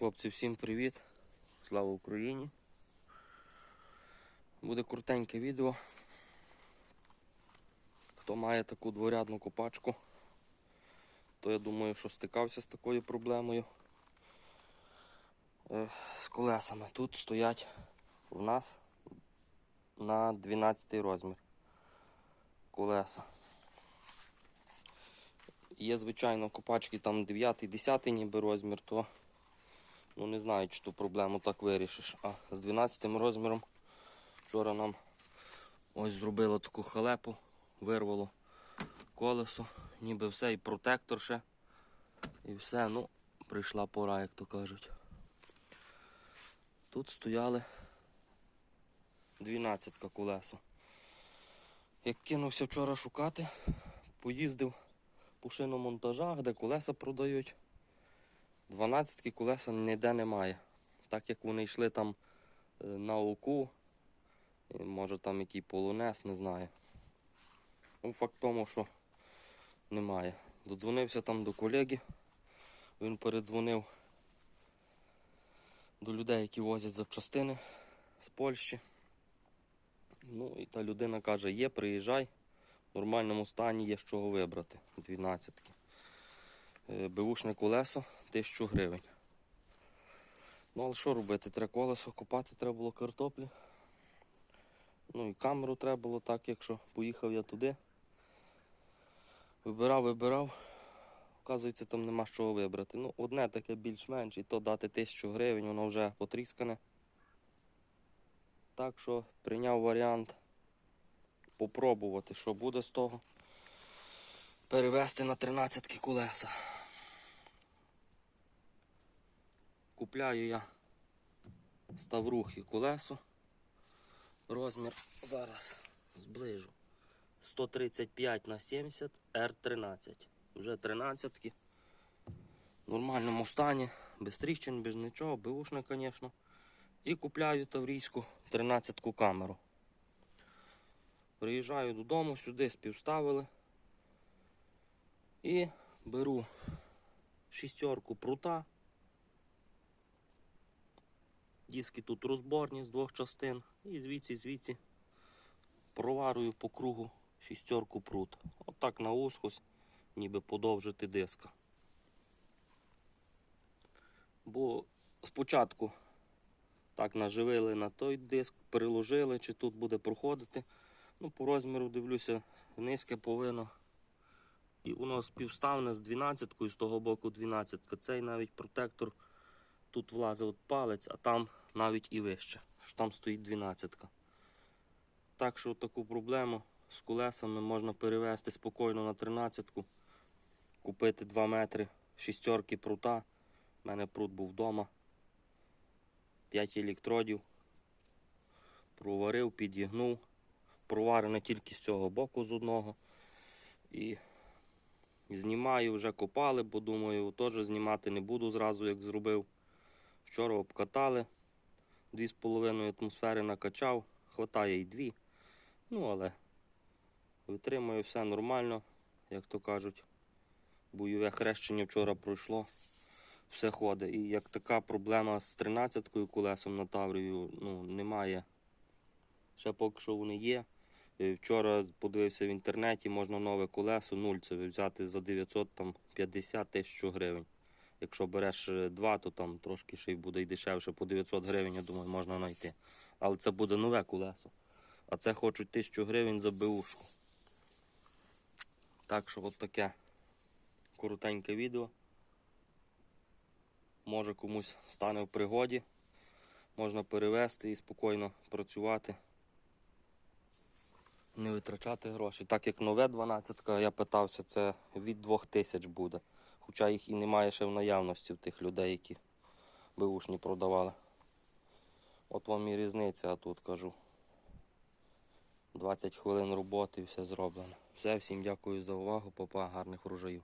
Хлопці, всім привіт! Слава Україні! Буде крутеньке відео. Хто має таку дворядну копачку, то я думаю, що стикався з такою проблемою. Е, З колесами. Тут стоять в нас на 12 розмір колеса. Є, звичайно, копачки там 9-10 ніби розмір, то ну не знаю, чи ту проблему так вирішиш. А з 12 розміром вчора нам ось зробило таку халепу, вирвало колесо, ніби все, і протектор ще. І все, ну, прийшла пора, як то кажуть. Тут стояли 12 колесо. Як кинувся вчора шукати, поїздив по шиномонтажах, де колеса продають. 12 колеса ніде немає. Так як вони йшли там е, на оку, може там який полонез, не знаю. Ну, факт тому, що немає. Додзвонився там до колеги, він передзвонив до людей, які возять запчастини з Польщі. Ну і та людина каже, є, приїжджай, в нормальному стані є з чого вибрати. 12. Беушне колесо 1000 гривень. Ну, але що робити? Треба колесо купати, треба було картоплі. Ну і камеру треба було так, якщо поїхав я туди. Вибирав, вибирав. Оказується, там нема чого вибрати. Ну, одне таке більш-менш, і то дати 1000 гривень, воно вже потріскане. Так що прийняв варіант попробувати, що буде з того. Перевести на 13 колеса. Купляю я ставрухи колесо. Розмір зараз зближу. 135 на 70 R13. Вже 13 В нормальному стані, без тріщин, без нічого, беушне, звісно. І купляю таврійську 13-ку камеру. Приїжджаю додому, сюди співставили. І беру шістерку прута. Диски тут розборні з двох частин. І звідси, звідси проварую по кругу шістерку прут. Отак на ускось, ніби подовжити диска. Бо спочатку так наживили на той диск, переложили, чи тут буде проходити. Ну, по розміру дивлюся, низьке повинно. І воно співставне з 12 з того боку 12 Цей навіть протектор тут влазить от палець, а там навіть і вище. що Там стоїть 12 -ка. Так що таку проблему з колесами можна перевести спокійно на 13 -ку. Купити 2 метри шістерки прута. У мене прут був вдома. 5 електродів. Проварив, підігнув. Проварене тільки з цього боку з одного. І знімаю, вже копали, бо думаю, теж знімати не буду зразу, як зробив. Вчора обкатали, 2,5 атмосфери накачав, хватає і 2. Ну, але витримую все нормально, як то кажуть. Бойове хрещення вчора пройшло, все ходить. І як така проблема з 13-кою колесом на Таврію, ну, немає. Ще поки що вони є. Е, Вчора подивився в інтернеті, можна нове колесо нульцеве взяти за 950 тисяч гривень. Якщо береш е, два, то там трошки ще й буде й дешевше, по 900 гривень, я думаю, можна знайти. Але це буде нове колесо. А це хочуть 1000 гривень за беушку. Так що от таке коротеньке відео. Може комусь стане в пригоді. Можна перевезти і спокійно працювати не витрачати гроші. Так як нове 12 я питався, це від 2000 буде. Хоча їх і немає ще в наявності в тих людей, які беушні продавали. От вам і різниця, а тут кажу. 20 хвилин роботи і все зроблено. Все, всім дякую за увагу, папа, гарних врожаїв.